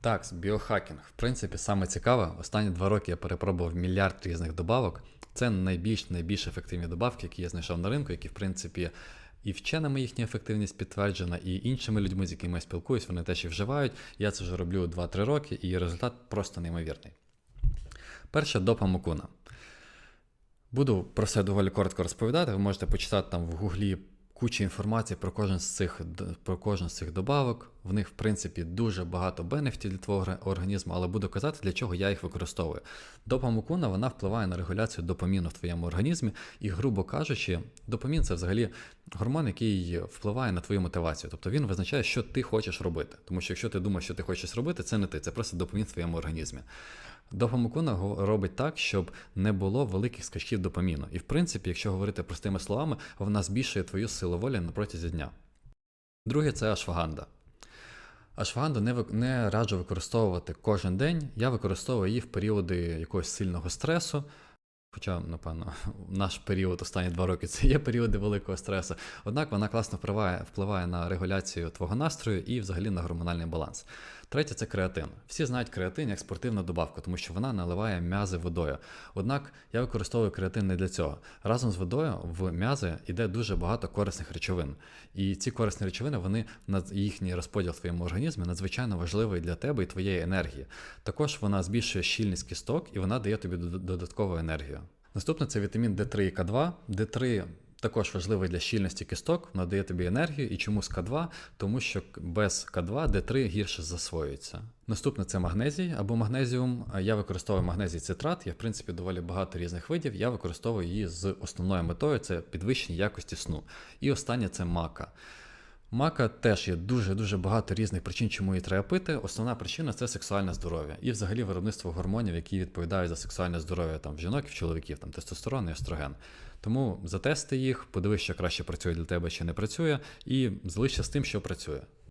Так, біохакінг. В принципі, саме цікаве. Останні два роки я перепробував мільярд різних добавок. Це найбільш найбільш ефективні добавки, які я знайшов на ринку, які, в принципі, і вченими їхня ефективність підтверджена, і іншими людьми, з якими я спілкуюсь, вони теж і вживають. Я це вже роблю 2-3 роки, і результат просто неймовірний. Перше допа мукуна. Буду про все доволі коротко розповідати. Ви можете почитати там в гуглі кучу інформації про кожен з цих про кожен з цих добавок. В них, в принципі, дуже багато бенефітів для твого організму, але буду казати, для чого я їх використовую. Допа мукуна вона впливає на регуляцію допаміну в твоєму організмі, і, грубо кажучи, допамін це взагалі гормон, який впливає на твою мотивацію. Тобто він визначає, що ти хочеш робити. Тому що якщо ти думаєш, що ти хочеш робити, це не ти, це просто допамін в твоєму організмі. Допамукуна го- робить так, щоб не було великих скачків допаміну. І в принципі, якщо говорити простими словами, вона збільшує твою силу волі на протязі дня. Друге це ашваганда. Ашваганду не, не раджу використовувати кожен день. Я використовую її в періоди якогось сильного стресу. Хоча, напевно, наш період останні два роки це є періоди великого стресу. Однак вона класно впливає, впливає на регуляцію твого настрою і взагалі на гормональний баланс. Третє це креатин. Всі знають креатин як спортивну добавку, тому що вона наливає м'язи водою. Однак я використовую креатин не для цього. Разом з водою в м'язи йде дуже багато корисних речовин. І ці корисні речовини, вони над їхній розподіл в твоєму організмі надзвичайно важливий для тебе і твоєї енергії. Також вона збільшує щільність кісток і вона дає тобі додаткову енергію. Наступне це вітамін D3 і К2. D3 також важливий для щільності кісток, вона дає тобі енергію. І чому з К2? Тому що без К2 D3 гірше засвоюється. Наступне це магнезій або магнезіум. Я використовую магнезій цитрат. Є в принципі доволі багато різних видів. Я використовую її з основною метою це підвищення якості сну. І останнє це мака. Мака теж є дуже-дуже багато різних причин, чому її треба пити. Основна причина це сексуальне здоров'я і взагалі виробництво гормонів, які відповідають за сексуальне здоров'я там в жінок і в чоловіків, там тестостерон і естроген. Тому затести їх, подивись, що краще працює для тебе чи не працює, і залишся з тим, що працює.